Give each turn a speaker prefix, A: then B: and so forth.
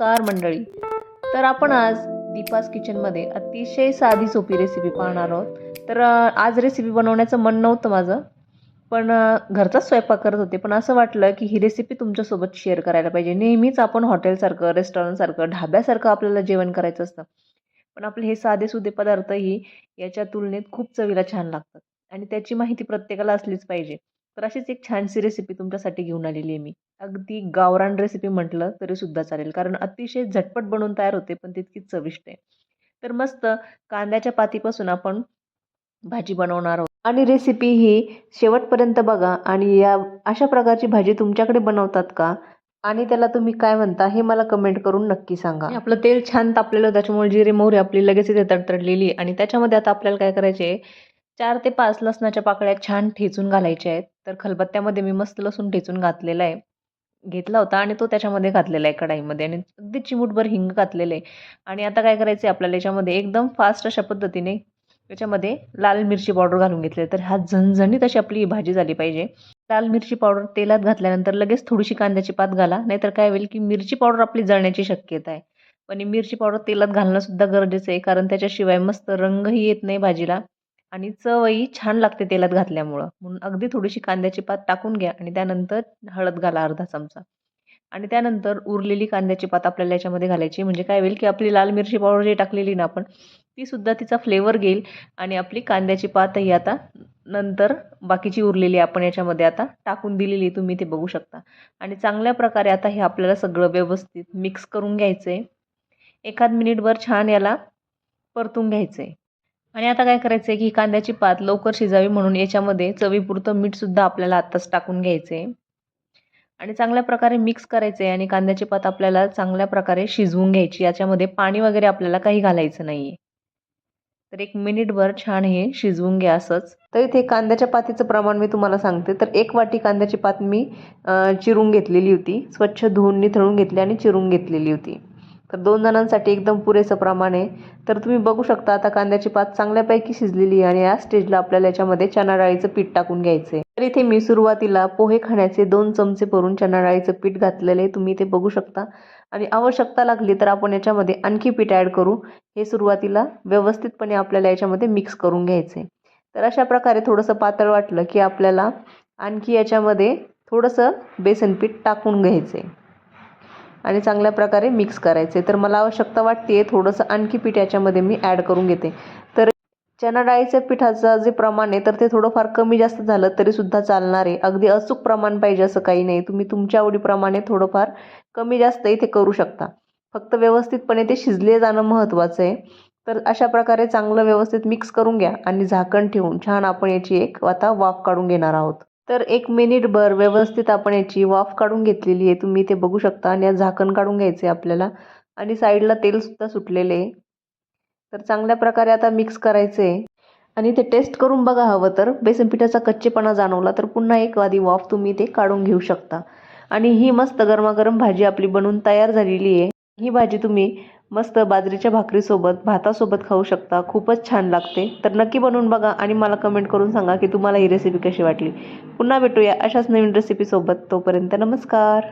A: नमस्कार मंडळी. तर आपण आज दीपास किचनमध्ये अतिशय साधी सोपी रेसिपी पाहणार आहोत. तर आज रेसिपी बनवण्याचं मन नव्हतं माझं पण घरचाच स्वयंपाक करत होते. पण असं वाटलं की ही रेसिपी तुमच्यासोबत शेअर करायला पाहिजे. नेहमीच आपण हॉटेलसारखं रेस्टॉरंटसारखं ढाब्यासारखं आपल्याला जेवण करायचं असतं. पण आपले हे साधे सुधे पदार्थही याच्या तुलनेत खूप चवीला छान लागतात. आणि त्याची माहिती प्रत्येकाला असलीच पाहिजे. तर अशीच एक छानशी रेसिपी तुमच्यासाठी घेऊन आलेली आहे मी. अगदी गावरान रेसिपी म्हटलं तरी सुद्धा चालेल कारण अतिशय झटपट बनवून तयार होते पण तितकीच चविष्ट आहे. तर मस्त कांद्याच्या पातीपासून आपण भाजी बनवणार आहोत. आणि रेसिपी ही शेवटपर्यंत बघा आणि या अशा प्रकारची भाजी तुमच्याकडे बनवतात का? आणि त्याला तुम्ही काय म्हणता हे मला कमेंट करून नक्की सांगा. आपलं तेल छान तापलेलं त्याच्यामुळे जिरे मोहरी आपली लगेच इथे तडतडलेली आणि त्याच्यामध्ये आता आपल्याला काय करायचे चार ते पाच लसणाच्या पाकळ्या छान ठेचून घालायच्या आहेत. तर खलबत्त्यामध्ये मी मस्त लसूण ठेचून घातलेला आहे. घेतला होता आणि तो त्याच्यामध्ये घातलेला आहे कढाईमध्ये आणि अगदी चिमूटभर हिंग घातलेलं आहे. आणि आता काय करायचं आहे आपल्याला याच्यामध्ये एकदम फास्ट अशा पद्धतीने त्याच्यामध्ये लाल मिरची पावडर घालून घेतली तर हा झणझणीत अशी आपली भाजी झाली पाहिजे. लाल मिरची पावडर तेलात घातल्यानंतर लगेच थोडीशी कांद्याची पात घाला नाहीतर काय होईल की मिरची पावडर आपली जळण्याची शक्यता आहे. पण मिरची पावडर तेलात घालणंसुद्धा गरजेचं आहे कारण त्याच्याशिवाय मस्त रंगही येत नाही भाजीला. आणि चवही छान लागते तेलात घातल्यामुळं. म्हणून अगदी थोडीशी कांद्याची पात टाकून घ्या आणि त्यानंतर हळद घाला अर्धा चमचा. आणि त्यानंतर उरलेली कांद्याची पात आपल्याला याच्यामध्ये घालायची. म्हणजे काय होईल की आपली लाल मिरची पावडर जी टाकलेली ना आपण ती सुद्धा तिचा फ्लेवर घेईल आणि आपली कांद्याची पातही आता नंतर बाकीची उरलेली आपण याच्यामध्ये आता टाकून दिलेली तुम्ही ते बघू शकता. आणि चांगल्या प्रकारे आता हे आपल्याला सगळं व्यवस्थित मिक्स करून घ्यायचं आहे एखाद मिनिटभर छान याला परतून घ्यायचं आहे आणि आता काय करायचं आहे की कांद्याची पात लवकर शिजावी म्हणून याच्यामध्ये चवीपुरतं मीठसुद्धा आपल्याला आत्ताच टाकून घ्यायचं आहे आणि चांगल्या प्रकारे मिक्स करायचं आहे आणि कांद्याची पात आपल्याला चांगल्या प्रकारे शिजवून घ्यायची याच्यामध्ये पाणी वगैरे आपल्याला काही घालायचं नाही आहे तर एक मिनिटभर छान हे शिजवून घ्या असंच. तर इथे कांद्याच्या पातीचं प्रमाण मी तुम्हाला सांगते. तर एक वाटी कांद्याची पात मी चिरून घेतलेली होती. स्वच्छ धुवून निथळून घेतली आणि चिरून घेतलेली होती. तर दोन जणांसाठी एकदम पुरेसं प्रमाण आहे. तर तुम्ही बघू शकता आता कांद्याची पात चांगल्यापैकी शिजलेली आहे आणि या स्टेजला आपल्याला याच्यामध्ये चणा डाळीचं पीठ टाकून घ्यायचं आहे तर इथे मी सुरुवातीला पोहे खाण्याचे दोन चमचे भरून चणा डाळीचं पीठ घातलेलं आहे. तुम्ही ते बघू शकता. आणि आवश्यकता लागली तर आपण याच्यामध्ये आणखी पीठ ॲड करू. हे सुरुवातीला व्यवस्थितपणे आपल्याला याच्यामध्ये मिक्स करून घ्यायचं आहे तर अशा प्रकारे थोडंसं पातळ वाटलं की आपल्याला आणखी याच्यामध्ये थोडंसं बेसन पीठ टाकून घ्यायचं आहे आणि चांगल्या प्रकारे मिक्स करायचे. तर मला आवश्यकता वाटते थोडंसं आणखी पीठ याच्यामध्ये मी ॲड करून घेते. तर चना डाळीच्या पिठाचं जे प्रमाण आहे तर ते थोडंफार कमी जास्त झालं तरीसुद्धा चालणार आहे. अगदी अचूक प्रमाण पाहिजे असं काही नाही. तुम्ही तुमच्या आवडीप्रमाणे थोडंफार कमी जास्त इथे करू शकता. फक्त व्यवस्थितपणे ते शिजले जाणं महत्त्वाचं आहे. तर अशा प्रकारे चांगलं व्यवस्थित मिक्स करून घ्या आणि झाकण ठेवून छान आपण याची एक आता वाफ काढून घेणार आहोत. तर एक मिनिटभर व्यवस्थित आपण याची वाफ काढून घेतलेली आहे. तुम्ही ते बघू शकता आणि झाकण काढून घ्यायचे आपल्याला. आणि साईडला तेलसुद्धा सुटलेले आहे. तर चांगल्या प्रकारे आता मिक्स करायचं आहे आणि ते टेस्ट करून बघा हवं तर. बेसन पिठाचा कच्चेपणा जाणवला तर पुन्हा एक आधी वाफ तुम्ही ते काढून घेऊ शकता. आणि ही मस्त गरमागरम भाजी आपली बनवून तयार झालेली आहे. ही भाजी तुम्ही मस्त बाजरीच्या भाकरीसोबत भातासोबत खाऊ शकता. खूपच छान लागते. तर नक्की बनवून बघा आणि मला कमेंट करून सांगा की तुम्हाला ही रेसिपी कशी वाटली. पुन्हा भेटूया अशाच नवीन रेसिपीसोबत तोपर्यंत नमस्कार.